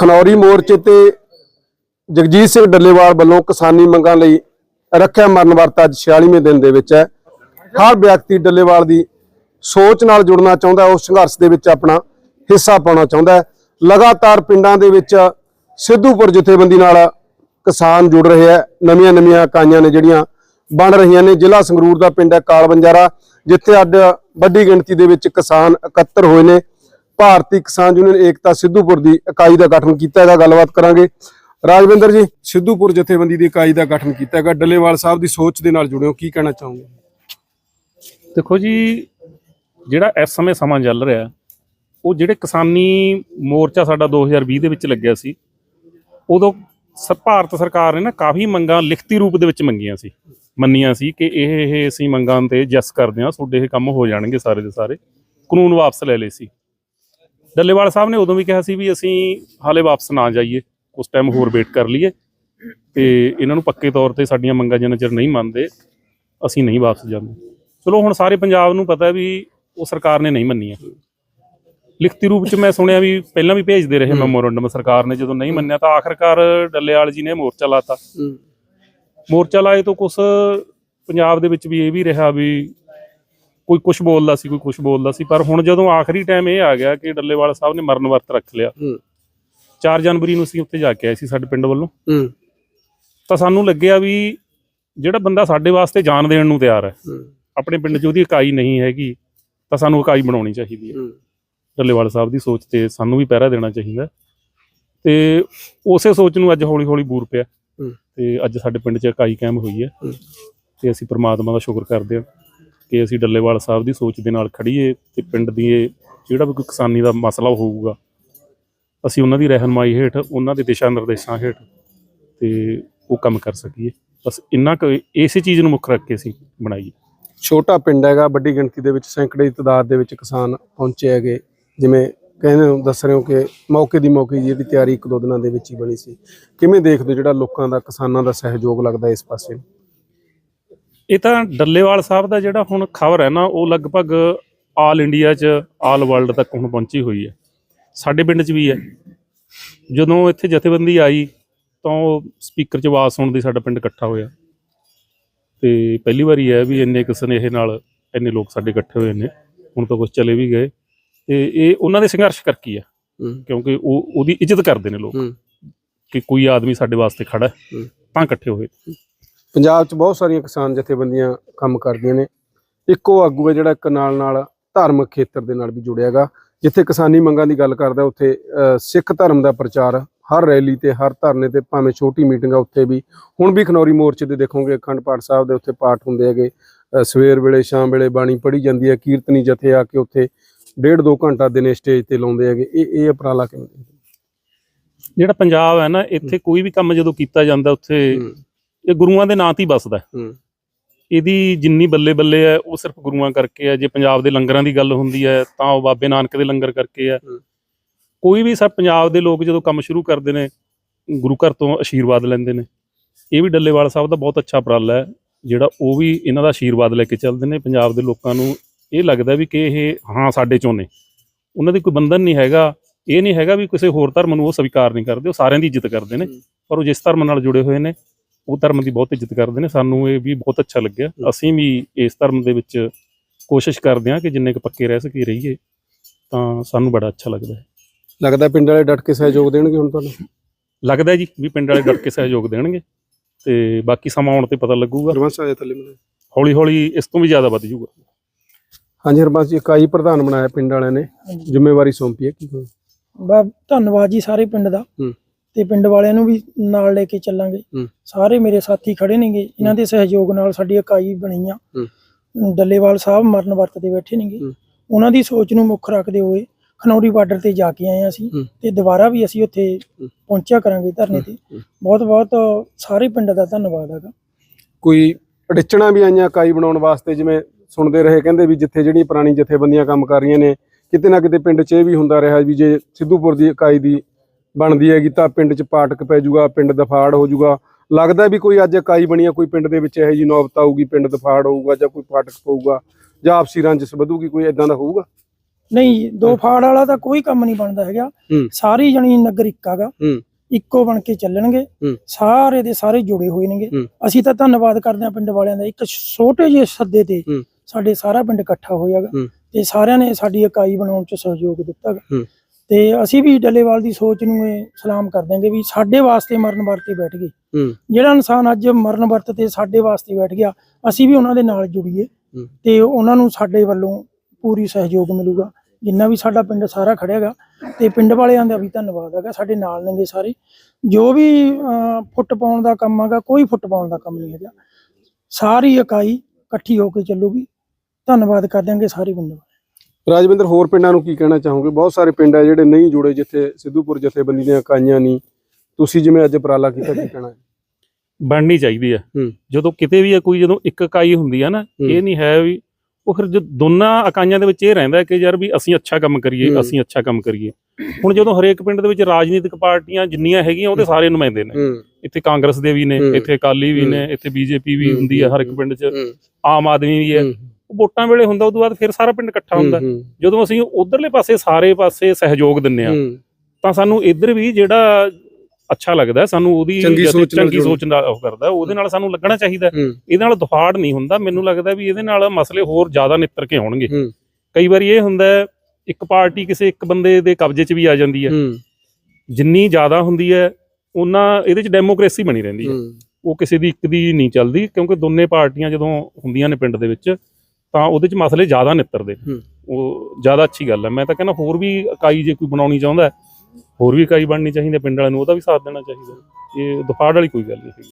ਖਨੌਰੀ ਮੋਰਚੇ ਤੇ ਜਗਜੀਤ ਸਿੰਘ ਡੱਲੇਵਾਲ ਵੱਲੋਂ ਕਿਸਾਨੀ ਮੰਗਾਂ ਲਈ ਰੱਖਿਆ ਮਰਨ ਵਰਤ ਅੱਜ 46ਵੇਂ ਦਿਨ ਦੇ ਵਿੱਚ ਹੈ। ਹਰ ਵਿਅਕਤੀ ਡੱਲੇਵਾਲ ਦੀ ਸੋਚ ਨਾਲ ਜੁੜਨਾ ਚਾਹੁੰਦਾ ਹੈ, ਉਸ ਸੰਘਰਸ਼ ਦੇ ਵਿੱਚ ਆਪਣਾ ਹਿੱਸਾ ਪਾਉਣਾ ਚਾਹੁੰਦਾ ਹੈ। ਲਗਾਤਾਰ ਪਿੰਡਾਂ ਦੇ ਵਿੱਚ ਸਿੱਧੂਪੁਰ ਜਥੇਬੰਦੀ ਨਾਲ ਕਿਸਾਨ ਜੁੜ ਰਹੇ ਹੈ। ਨਵੀਆਂ ਨਵੀਆਂ ਇਕਾਈਆਂ ਨੇ ਜਿਹੜੀਆਂ ਬਣ ਰਹੀਆਂ ਨੇ। ਜ਼ਿਲ੍ਹਾ ਸੰਗਰੂਰ ਦਾ ਪਿੰਡ ਹੈ ਕਾਲਬੰਜਾਰਾ ਜਿੱਥੇ ਅੱਜ ਵੱਡੀ ਗਿਣਤੀ ਦੇ ਵਿੱਚ ਕਿਸਾਨ ਇਕੱਤਰ ਹੋਏ ਨੇ। ਭਾਰਤੀ ਕਿਸਾਨ ਯੂਨੀਅਨ ਏਕਤਾ ਸਿੱਧੂਪੁਰ ਦੀ ਇਕਾਈ ਦਾ ਗਠਨ ਕੀਤਾ ਹੈਗਾ ਗੱਲਬਾਤ ਕਰਾਂਗੇ। ਰਾਜਵਿੰਦਰ ਜੀ, ਸਿੱਧੂਪੁਰ ਜਥੇਬੰਦੀ ਦੀ ਇਕਾਈ ਦਾ ਗਠਨ ਕੀਤਾ ਹੈਗਾ ਡੱਲੇਵਾਲ ਸਾਹਿਬ ਦੀ ਸੋਚ ਦੇ ਨਾਲ ਜੁੜਿਓ, ਕੀ ਕਹਿਣਾ ਚਾਹੋਗੇ? ਦੇਖੋ ਜੀ, ਜਿਹੜਾ ਇਸ ਸਮੇਂ ਸਮਾਂ ਚੱਲ ਰਿਹਾ, ਉਹ ਜਿਹੜੇ ਕਿਸਾਨੀ ਮੋਰਚਾ ਸਾਡਾ 2020 ਦੇ ਵਿੱਚ ਲੱਗਿਆ ਸੀ, ਉਦੋਂ ਸ- ਭਾਰਤ ਸਰਕਾਰ ਨੇ ਨਾ ਕਾਫੀ ਮੰਗਾਂ ਲਿਖਤੀ ਰੂਪ ਦੇ ਵਿੱਚ ਮੰਗੀਆਂ ਸੀ। ਮੰਨੀਆਂ ਸੀ ਕਿ ਇਹ ਇਹ ਅਸੀਂ ਮੰਗਾਂ ਤੇ ਜੈਸ ਕਰਦੇ ਹਾਂ, ਤੁਹਾਡੇ ਇਹ ਕੰਮ ਹੋ ਜਾਣਗੇ ਸਾਰੇ ਦੇ ਸਾਰੇ। ਕਾਨੂੰਨ ਵਾਪਸ ਲੈ ਲਏ ਸੀ। ਡੱਲੇਵਾਲ ਸਾਹਿਬ ਨੇ ਉਦੋਂ ਵੀ ਕਿਹਾ ਸੀ ਵੀ ਅਸੀਂ ਹਾਲੇ ਵਾਪਸ ਨਾ ਜਾਈਏ ਉਸ ਟਾਈਮ ਹੋਰ ਵੇਟ ਕਰ ਲਈਏ ਤੇ ਇਹਨਾਂ ਨੂੰ ਪੱਕੇ ਤੌਰ ਤੇ ਸਾਡੀਆਂ ਮੰਗਾਂ ਜਿੰਨਾ ਚਿਰ ਨਹੀਂ ਮੰਨਦੇ ਅਸੀਂ ਨਹੀਂ ਵਾਪਸ ਜਾਂਦੇ। ਚਲੋ ਹੁਣ ਸਾਰੇ ਪੰਜਾਬ ਨੂੰ ਪਤਾ ਵੀ ਉਹ ਸਰਕਾਰ ਨੇ ਨਹੀਂ ਮੰਨੀਆਂ। ਲਿਖਤੀ ਰੂਪ ਚ ਮੈਂ ਸੁਣਿਆ ਵੀ ਪਹਿਲਾਂ ਵੀ ਭੇਜਦੇ ਰਹੇ ਮੈਮੋਰੰਡਮ ਸਰਕਾਰ ਨੇ ਜਦੋਂ ਨਹੀਂ ਮੰਨਿਆ ਤਾਂ ਆਖਰਕਾਰ ਡੱਲੇਵਾਲ ਜੀ ਨੇ ਮੋਰਚਾ ਲਾਤਾ। ਮੋਰਚਾ ਲਾਏ ਤੋਂ ਕੁਛ ਪੰਜਾਬ ਦੇ ਵਿੱਚ ਵੀ ਇਹ ਵੀ ਰਿਹਾ ਵੀ ਕੋਈ ਕੁਝ ਬੋਲਦਾ ਸੀ ਕੋਈ ਕੁਝ ਬੋਲਦਾ ਸੀ ਪਰ ਹੁਣ ਜਦੋਂ ਆਖਰੀ ਟਾਈਮ ਇਹ ਆ ਗਿਆ ਕਿ ਡੱਲੇਵਾਲ ਸਾਹਿਬ ਨੇ ਮਰਨ ਵਰਤ ਰੱਖ ਲਿਆ। ਹੂੰ। 4 ਜਨਵਰੀ ਨੂੰ ਅਸੀਂ ਉੱਥੇ ਜਾ ਕੇ ਆਏ ਸੀ ਸਾਡੇ ਪਿੰਡ ਵੱਲੋਂ। ਹੂੰ। ਤਾਂ ਸਾਨੂੰ ਲੱਗਿਆ ਵੀ ਜਿਹੜਾ ਬੰਦਾ ਸਾਡੇ ਵਾਸਤੇ ਜਾਨ ਦੇਣ ਨੂੰ ਤਿਆਰ ਹੈ ਆਪਣੇ ਪਿੰਡ 'ਚ ਉਹਦੀ ਇਕਾਈ ਨਹੀਂ ਹੈਗੀ ਤਾਂ ਸਾਨੂੰ ਇਕਾਈ ਬਣਾਉਣੀ ਚਾਹੀਦੀ ਹੈ। ਹੂੰ। ਡੱਲੇਵਾਲ ਸਾਹਿਬ ਦੀ ਸੋਚ ਤੇ ਸਾਨੂੰ ਵੀ ਪਹਿਰਾ ਦੇਣਾ ਚਾਹੀਦਾ। ਤੇ ਉਸੇ ਸੋਚ ਨੂੰ ਅੱਜ ਹੌਲੀ ਹੌਲੀ ਬੂਰ ਪਿਆ। ਤੇ ਅੱਜ ਸਾਡੇ ਪਿੰਡ 'ਚ ਇਕਾਈ ਕਾਇਮ ਹੋਈ ਹੂੰ। ਤੇ ਅਸੀਂ ਪ੍ਰਮਾਤਮਾ ਦਾ ਸ਼ੁਕਰ ਕਰਦੇ ਹਾਂ। ਕਿ ਅਸੀਂ ਡੱਲੇਵਾਲ ਸਾਹਿਬ ਦੀ ਸੋਚ ਦੇ ਨਾਲ ਖੜੀਏ ਤੇ ਪਿੰਡ ਦੀ ਇਹ ਜਿਹੜਾ ਵੀ ਕੋਈ ਕਿਸਾਨੀ ਦਾ ਮਸਲਾ ਹੋਊਗਾ, ਅਸੀਂ ਉਹਨਾਂ ਦੀ ਰਹਿਨਮਾਈ ਹੇਠ, ਉਹਨਾਂ ਦੇ ਦਿਸ਼ਾ ਨਿਰਦੇਸ਼ਾਂ ਹੇਠ ਤੇ ਉਹ ਕੰਮ ਕਰ ਸਕੀਏ। ਬਸ ਇੰਨਾ ਕੁ ਇਸੇ ਚੀਜ਼ ਨੂੰ ਮੁੱਖ ਰੱਖ ਕੇ ਅਸੀਂ ਬਣਾਈਏ। ਛੋਟਾ ਪਿੰਡ ਹੈਗਾ, ਵੱਡੀ ਗਿਣਤੀ ਦੇ ਵਿੱਚ ਸੈਂਕੜੇ ਦੀ ਤਾਦਾਦ ਦੇ ਵਿੱਚ ਕਿਸਾਨ ਪਹੁੰਚੇ ਹੈਗੇ। ਜਿਵੇਂ ਕਹਿੰਦੇ ਹੋ, ਦੱਸ ਰਹੇ ਹੋ ਕਿ ਮੌਕੇ ਦੀ ਮੌਕੇ ਜਿਹੜੀ ਤਿਆਰੀ ਇੱਕ ਦੋ ਦਿਨਾਂ ਦੇ ਵਿੱਚ ਹੀ ਬਣੀ ਸੀ। ਕਿਵੇਂ ਦੇਖਦੇ ਹੋ ਜਿਹੜਾ ਲੋਕਾਂ ਦਾ ਕਿਸਾਨਾਂ ਦਾ ਸਹਿਯੋਗ ਲੱਗਦਾ ਇਸ ਪਾਸੇ? ਇਹ ਤਾਂ ਡੱਲੇਵਾਲ ਸਾਹਿਬ ਦਾ ਜਿਹੜਾ ਹੁਣ ਖਬਰ ਹੈ ਨਾ ਉਹ ਲਗਭਗ ਆਲ ਇੰਡੀਆ 'ਚ ਆਲ ਵਰਲਡ ਤੱਕ ਹੁਣ ਪਹੁੰਚੀ ਹੋਈ ਹੈ। ਸਾਡੇ ਪਿੰਡ 'ਚ ਵੀ ਹੈ। ਜਦੋਂ ਇੱਥੇ ਜਥੇਬੰਦੀ ਆਈ ਤਾਂ ਉਹ ਸਪੀਕਰ 'ਚ ਆਵਾਜ਼ ਸੁਣਦੀ ਸਾਡਾ ਪਿੰਡ ਇਕੱਠਾ ਹੋਇਆ। ਤੇ ਪਹਿਲੀ ਵਾਰੀ ਹੈ ਵੀ ਇੰਨੇ ਕਿਸ ਨੇ ਇਹ ਨਾਲ ਇੰਨੇ ਲੋਕ ਸਾਡੇ ਇਕੱਠੇ ਹੋਏ ਨੇ। ਹੁਣ ਤਾਂ ਕੁਝ ਚਲੇ ਵੀ ਗਏ। ਤੇ ਇਹ ਉਹਨਾਂ ਦੇ ਸੰਘਰਸ਼ ਕਰਕੇ ਹੂੰ ਕਿਉਂਕਿ ਉਹ ਉਹਦੀ ਇੱਜ਼ਤ ਕਰਦੇ ਨੇ ਲੋਕ ਕਿ ਕੋਈ ਆਦਮੀ ਸਾਡੇ ਵਾਸਤੇ ਖੜਾ। ਤਾਂ ਇਕੱਠੇ ਹੋਏ। ਪੰਜਾਬ 'ਚ ਬਹੁਤ ਸਾਰੀਆਂ ਕਿਸਾਨ ਜਥੇਬੰਦੀਆਂ ਕੰਮ ਕਰਦੀਆਂ ਨੇ। ਇੱਕੋ ਆਗੂ ਹੈ ਜਿਹੜਾ ਇੱਕ ਨਾਲ ਨਾਲ ਧਾਰਮਿਕ ਖੇਤਰ ਦੇ ਨਾਲ ਵੀ ਜੁੜਿਆ ਹੈਗਾ। ਜਿੱਥੇ ਕਿਸਾਨੀ ਮੰਗਾਂ ਦੀ ਗੱਲ ਕਰਦਾ ਉੱਥੇ ਸਿੱਖ ਧਰਮ ਦਾ ਪ੍ਰਚਾਰ ਹਰ ਰੈਲੀ ਤੇ ਹਰ ਧਰਨੇ ਤੇ ਭਾਵੇਂ ਛੋਟੀ ਮੀਟਿੰਗ ਆ ਉੱਥੇ ਵੀ। ਹੁਣ ਵੀ ਖਨੌਰੀ ਮੋਰਚੇ ਤੇ ਦੇਖੋਗੇ ਅਖੰਡ ਪਾਠ ਸਾਹਿਬ ਦੇ ਉੱਥੇ ਪਾਠ ਹੁੰਦੇ ਹੈਗੇ। ਸਵੇਰ ਵੇਲੇ ਸ਼ਾਮ ਵੇਲੇ ਬਾਣੀ ਪੜ੍ਹੀ ਜਾਂਦੀ ਹੈ ਕੀਰਤਨੀ ਜਥੇ ਆ ਕੇ ਉੱਥੇ ਡੇਢ ਦੋ ਘੰਟਾ ਦਿਨੇ ਸਟੇਜ ਤੇ ਲਾਉਂਦੇ ਹੈਗੇ। ਇਹ ਇਹ ਉਪਰਾਲਾ ਕਿਵੇਂ? ਜਿਹੜਾ ਪੰਜਾਬ ਹੈ ਨਾ ਇੱਥੇ ਕੋਈ ਵੀ ਕੰਮ ਜਦੋਂ ਕੀਤਾ ਜਾਂਦਾ ਉੱਥੇ ਇਹ ਗੁਰੂਆਂ ਦੇ ਨਾਂ ਤੇ ਹੀ ਬਸਦਾ ਹੈ। ਇਹਦੀ ਜਿੰਨੀ ਬੱਲੇ ਬੱਲੇ ਹੈ ਉਹ ਸਿਰਫ ਗੁਰੂਆਂ ਕਰਕੇ ਹੈ। ਜੇ ਪੰਜਾਬ ਦੇ ਲੰਗਰਾਂ ਦੀ ਗੱਲ ਹੁੰਦੀ ਹੈ ਤਾਂ ਉਹ ਬਾਬੇ ਨਾਨਕ ਦੇ ਲੰਗਰ ਕਰਕੇ ਹੈ। ਕੋਈ ਵੀ ਸਭ ਪੰਜਾਬ ਦੇ ਲੋਕ ਜਦੋਂ ਕੰਮ ਸ਼ੁਰੂ ਕਰਦੇ ਨੇ ਗੁਰੂ ਘਰ ਤੋਂ ਆਸ਼ੀਰਵਾਦ ਲੈਂਦੇ ਨੇ। ਇਹ ਵੀ ਡੱਲੇਵਾਲ ਸਾਹਿਬ ਦਾ ਬਹੁਤ ਅੱਛਾ ਉਪਰਾਲਾ ਹੈ ਜਿਹੜਾ ਉਹ ਵੀ ਇਹਨਾਂ ਦਾ ਆਸ਼ੀਰਵਾਦ ਲੈ ਕੇ ਚੱਲਦੇ ਨੇ। ਪੰਜਾਬ ਦੇ ਲੋਕਾਂ ਨੂੰ ਇਹ ਲੱਗਦਾ ਵੀ ਕਿ ਇਹ ਹਾਂ ਸਾਡੇ ਚੋਂ ਨੇ। ਉਹਨਾਂ ਦੀ ਕੋਈ ਬੰਧਨ ਨਹੀਂ ਹੈਗਾ। ਇਹ ਨਹੀਂ ਹੈਗਾ ਵੀ ਕਿਸੇ ਹੋਰ ਧਰਮ ਨੂੰ ਉਹ ਸਵੀਕਾਰ ਨਹੀਂ ਕਰਦੇ ਉਹ ਸਾਰਿਆਂ ਦੀ ਇੱਜ਼ਤ ਕਰਦੇ ਨੇ। ਪਰ ਉਹ ਜਿਸ ਧਰਮ ਨਾਲ ਜੁੜੇ ਹੋਏ ਨੇ ਉਹ ਧਰਮ ਦੀ ਬਹੁਤ ਇੱਜ਼ਤ ਕਰਦੇ ਨੇ ਸਾਨੂੰ ਇਹ ਵੀ ਬਹੁਤ ਅੱਛਾ ਲੱਗਿਆ। ਅਸੀਂ ਵੀ ਇਸ ਧਰਮ ਦੇ ਵਿੱਚ ਕੋਸ਼ਿਸ਼ ਕਰਦੇ ਹਾਂ ਕਿ ਜਿੰਨੇ ਕੁ ਪੱਕੇ ਰਹਿ ਸਕੀਏ ਰਹੀਏ ਤਾਂ ਸਾਨੂੰ ਬੜਾ ਅੱਛਾ ਲੱਗਦਾ ਹੈ। ਲੱਗਦਾ ਪਿੰਡ ਵਾਲੇ ਡਟ ਕੇ ਸਹਿਯੋਗ ਦੇਣਗੇ ਹੁਣ ਤੁਹਾਨੂੰ? ਲੱਗਦਾ ਜੀ ਵੀ ਪਿੰਡ ਵਾਲੇ ਡਟ ਕੇ ਸਹਿਯੋਗ ਦੇਣਗੇ ਤੇ ਬਾਕੀ ਸਮਾਂ ਆਉਣ ਤੇ ਪਤਾ ਲੱਗੂਗਾ। ਹਰਬੰਸ ਆਇਆ ਥੱਲੇ ਮੈਨੂੰ ਹੌਲੀ ਹੌਲੀ ਇਸ ਤੋਂ ਵੀ ਜ਼ਿਆਦਾ ਵੱਧ ਜਾਊਗਾ। ਹਾਂਜੀ ਹਰਬੰਸ ਜੀ ਇਕਾਈ ਪ੍ਰਧਾਨ ਬਣਾਇਆ ਪਿੰਡ ਵਾਲਿਆਂ ਨੇ। ਜ਼ਿੰਮੇਵਾਰੀ ਸੌਂਪੀ ਹੈ ਕੀ ਕਹੋ? ਬਾ ਧੰਨਵਾਦ ਜੀ ਸਾਰੇ ਪਿੰਡ ਦਾ। ਹੂੰ। ਤੇ ਪਿੰਡ ਵਾਲਿਆਂ ਨੂੰ ਵੀ ਨਾਲ ਲੈ ਕੇ ਚੱਲਾਂਗੇ। ਸਾਰੇ ਮੇਰੇ ਸਾਥੀ ਖੜੇ ਨੇਗੇ ਇਹਨਾਂ ਦੇ ਸਹਿਯੋਗ ਨਾਲ ਸਾਡੀ ਇਕਾਈ ਬਣੀ ਆ। ਡੱਲੇਵਾਲ ਸਾਹਿਬ ਮਰਨ ਵਰਤ ਤੇ ਬੈਠੇ ਨੇਗੇ। ਉਹਨਾਂ ਦੀ ਸੋਚ ਨੂੰ ਮੁੱਖ ਰੱਖਦੇ ਹੋਏ ਖਨੌਰੀ ਬਾਰਡਰ ਤੇ ਜਾ ਕੇ ਆਏ ਹਾਂ ਅਸੀਂ। ਤੇ ਦੁਬਾਰਾ ਵੀ ਅਸੀਂ ਉੱਥੇ। ਪਹੁੰਚਿਆ ਕਰਾਂਗੇ ਧਰਨੇ ਤੇ। ਬਹੁਤ ਬਹੁਤ ਸਾਰੇ ਪਿੰਡ ਦਾ ਧੰਨਵਾਦ ਹੈਗਾ ਕੋਈ ਅੜਚਣਾ ਵੀ ਆਈਆਂ ਇਕਾਈ ਬਣਾਉਣ ਵਾਸਤੇ ਜਿਵੇਂ ਸੁਣਦੇ ਰਹੇ ਕਹਿੰਦੇ ਵੀ ਜਿੱਥੇ ਜਿਹੜੀ ਪੁਰਾਣੀ ਜਥੇਬੰਦੀਆਂ ਕੰਮ ਕਰ ਰਹੀਆਂ ਨੇ ਕਿਤੇ ਨਾ ਕਿਤੇ ਪਿੰਡ 'ਚ ਇਹ ਵੀ ਹੁੰਦਾ ਰਿਹਾ ਵੀ ਜੇ ਸਿੱਧੂਪੁਰ ਦੀ ਇਕਾਈ ਦੀ ਬਣਦੀ ਹੈਗੀ ਤਾਂ ਪਿੰਡ 'ਚ ਪਾਟਕ ਪੈ ਜਾਊਗਾ ਪਿੰਡ ਦਫਾੜ ਹੋ ਜਾਊਗਾ ਲੱਗਦਾ ਵੀ ਕੋਈ ਅੱਜ ਇਕਾਈ ਬਣੀ ਆ ਕੋਈ ਪਿੰਡ ਦੇ ਵਿੱਚ ਇਹੋ ਜੀ ਨੌਬਤ ਆਊਗੀ ਪਿੰਡ ਦਫਾੜ ਹੋਊਗਾ ਜਾਂ ਕੋਈ ਪਾਟਕ ਪਊਗਾ ਜਾਂ ਆਪਸੀ ਰੰਜਸ ਵਧੂਗੀ ਕੋਈ ਇਦਾਂ ਦਾ ਹੋਊਗਾ ਨਹੀਂ ਦੋ ਫਾੜ ਵਾਲਾ ਤਾਂ ਕੋਈ ਕੰਮ ਨਹੀਂ ਬਣਦਾ ਹੈਗਾ ਹੂੰ। ਸਾਰੀ ਜਣੀ ਨਗਰ ਇੱਕਾਗਾ ਹੂੰ। ਇੱਕੋ ਬਣ ਕੇ ਚੱਲਣਗੇ ਹੂੰ। ਸਾਰੇ ਦੇ ਸਾਰੇ ਜੁੜੇ ਹੋਏ ਨੇਗੇ ਹੂੰ। ਅਸੀਂ ਤਾਂ ਧੰਨਵਾਦ ਕਰਦੇ ਹਾਂ ਪਿੰਡ ਵਾਲਿਆਂ ਦਾ ਇੱਕ ਛੋਟੇ ਜਿਹੇ ਸੱਦੇ ਤੇ ਹੂੰ। ਸਾਡੇ ਸਾਰਾ ਪਿੰਡ ਇਕੱਠਾ ਹੋਇਆਗਾ ਹੂੰ। ਤੇ ਸਾਰਿਆਂ ਨੇ ਸਾਡੀ ਇਕਾਈ ਬਣਾਉਣ ਚ ਸਹਿਯੋਗ ਦਿੱਤਾ ਗਾ। ਹੂੰ। ਤੇ ਅਸੀਂ ਵੀ ਡੱਲੇਵਾਲ ਦੀ ਸੋਚ ਨੂੰ ਇਹ ਸਲਾਮ ਕਰ ਦਿਆਂਗੇ ਵੀ ਸਾਡੇ ਵਾਸਤੇ ਮਰਨ ਵਰਤੇ ਬੈਠ ਗਏ। ਜਿਹੜਾ ਇਨਸਾਨ ਅੱਜ ਮਰਨ ਵਰਤ ਤੇ ਸਾਡੇ ਵਾਸਤੇ ਬੈਠ ਗਿਆ ਅਸੀਂ ਵੀ ਉਹਨਾਂ ਦੇ ਨਾਲ ਜੁੜੀਏ। ਤੇ ਉਹਨਾਂ ਨੂੰ ਸਾਡੇ ਵੱਲੋਂ ਪੂਰੀ ਸਹਿਯੋਗ ਮਿਲੂਗਾ। ਜਿੰਨਾ ਵੀ ਸਾਡਾ ਪਿੰਡ ਸਾਰਾ ਖੜਿਆਗਾ ਤੇ ਪਿੰਡ ਵਾਲਿਆਂ ਦਾ ਵੀ ਧੰਨਵਾਦ ਹੈਗਾ ਸਾਡੇ ਨਾਲ ਨੇਗੇ ਸਾਰੇ। ਜੋ ਵੀ ਫੁੱਟ ਪਾਉਣ ਦਾ ਕੰਮ ਹੈਗਾ ਕੋਈ ਫੁੱਟ ਪਾਉਣ ਦਾ ਕੰਮ ਨਹੀਂ ਹੈਗਾ। ਸਾਰੀ ਇਕਾਈ ਇਕੱਠੀ ਹੋ ਕੇ ਚੱਲੂਗੀ। ਧੰਨਵਾਦ ਕਰ ਦਿਆਂਗੇ ਸਾਰੇ ਪਿੰਡ ਵਾਲੇ ਰਾਜਵਿੰਦਰ ਹੋਰ ਪਿੰਡਾਂ ਨੂੰ ਕੀ ਕਹਿਣਾ ਚਾਹੋਗੇ? ਬਹੁਤ ਸਾਰੇ ਪਿੰਡ ਆ ਜਿਹੜੇ ਨਹੀਂ ਜੁੜੇ ਜਿੱਥੇ ਸਿੱਧੂਪੁਰ ਜਥੇਬੰਦੀ ਦੀਆਂ ਇਕਾਈਆਂ ਨਹੀਂ। ਤੁਸੀਂ ਜਿਵੇਂ ਅੱਜ ਉਪਰਾਲਾ ਕੀਤਾ ਕੀ ਕਹਿਣਾ? ਹੈ ਬਣਨੀ ਚਾਹੀਦੀ ਹੂੰ। ਜਦੋਂ ਕਿਤੇ ਵੀ ਕੋਈ ਜਦੋਂ ਇੱਕ ਇਕਾਈ ਹੁੰਦੀ ਹੈ ਨਾ ਹੂੰ। ਇਹ ਨਹੀਂ ਹੈ ਵੀ ਉਹ ਫਿਰ ਜੋ ਦੋਨਾਂ ਇਕਾਈਆਂ ਦੇ ਵਿੱਚ ਇਹ ਰਹਿੰਦਾ ਕਿ ਯਾਰ ਵੀ ਅਸੀਂ ਅੱਛਾ ਕੰਮ ਕਰੀਏ। ਅਸੀਂ ਅੱਛਾ ਕੰਮ ਕਰੀਏ। ਹੁਣ ਜਦੋਂ ਹਰੇਕ ਪਿੰਡ ਦੇ ਵਿੱਚ ਰਾਜਨੀਤਿਕ ਪਾਰਟੀਆਂ ਜਿੰਨੀਆਂ ਹੈਗੀਆਂ ਉਹਦੇ ਸਾਰੇ ਨੁਮਾਇੰਦੇ ਨੇ। ਹੂੰ। ਇੱਥੇ ਕਾਂਗਰਸ ਦੇ ਵੀ ਨੇ ਹੂੰ। ਇੱਥੇ ਅਕਾਲੀ ਵੀ। ਨੇ ਇੱਥੇ ਬੀਜੇਪੀ ਵੀ ਹੂੰ, ਹੁੰਦੀ ਹੈ ਹਰ ਇੱਕ ਹੂੰ, ਪਿੰਡ 'ਚ। ਹੂੰ। ਆਮ ਆਦਮੀ ਵੀ ਹੈ। ਉਹ ਵੋਟਾਂ ਵੇਲੇ ਹੁੰਦਾ ਉਦੋਂ ਬਾਅਦ ਫਿਰ ਸਾਰਾ ਪਿੰਡ ਇਕੱਠਾ ਹੁੰਦਾ। ਜਦੋਂ ਅਸੀਂ ਉਧਰਲੇ ਪਾਸੇ ਸਾਰੇ ਪਾਸੇ ਸਹਿਯੋਗ ਦਿੰਨੇ ਆ ਤਾਂ ਸਾਨੂੰ ਇੱਧਰ ਵੀ ਜਿਹੜਾ ਅੱਛਾ ਲੱਗਦਾ ਸਾਨੂੰ ਉਹਦੀ ਚੰਗੀ ਸੋਚ ਨਾਲ ਉਹ ਕਰਦਾ ਉਹਦੇ ਨਾਲ ਸਾਨੂੰ ਲੱਗਣਾ ਚਾਹੀਦਾ। ਇਹਦੇ ਨਾਲ ਦਫਾੜ ਨਹੀਂ ਹੁੰਦਾ। ਮੈਨੂੰ ਲੱਗਦਾ ਵੀ ਇਹਦੇ ਨਾਲ ਮਸਲੇ ਹੋਰ ਜ਼ਿਆਦਾ ਨਿੱਤਰ ਕੇ ਆਉਣਗੇ। ਕਈ ਵਾਰੀ ਇਹ ਹੁੰਦਾ ਇੱਕ ਪਾਰਟੀ ਕਿਸੇ ਇੱਕ ਬੰਦੇ ਦੇ ਕਬਜ਼ੇ 'ਚ ਵੀ ਆ ਜਾਂਦੀ ਹੈ। ਜਿੰਨੀ ਜ਼ਿਆਦਾ ਹੁੰਦੀ ਹੈ ਉਹਨਾਂ ਇਹਦੇ 'ਚ ਡੈਮੋਕ੍ਰੇਸੀ ਬਣੀ ਰਹਿੰਦੀ ਹੂੰ। ਉਹ ਕਿਸੇ ਦੀ ਇੱਕ ਦੀ ਨਹੀਂ ਚੱਲਦੀ ਕਿਉਂਕਿ ਦੋਨੇ ਪਾਰਟੀਆਂ ਜਦੋਂ ਹੁੰਦੀਆਂ ਨੇ ਪਿੰਡ ਦੇ ਵਿੱਚ ਤਾਂ ਉਹਦੇ 'ਚ ਮਸਲੇ ਜ਼ਿਆਦਾ ਨਿੱਤਰਦੇ। ਨੇ। ਉਹ ਜ਼ਿਆਦਾ ਅੱਛੀ ਗੱਲ ਹੈ। ਮੈਂ ਤਾਂ ਕਹਿੰਦਾ ਹੋਰ ਵੀ ਇਕਾਈ ਜੇ ਕੋਈ ਬਣਾਉਣੀ ਚਾਹੁੰਦਾ ਹੈ, ਹੋਰ ਵੀ ਇਕਾਈ ਬਣਨੀ ਚਾਹੀਦੀ ਹੈ ਪਿੰਡ ਵਾਲਿਆਂ ਨੂੰ ਉਹਦਾ ਵੀ ਸਾਥ ਦੇਣਾ ਚਾਹੀਦਾ ਇਹ ਦਫਾੜ ਵਾਲੀ ਕੋਈ ਗੱਲ ਨਹੀਂ ਹੈਗੀ।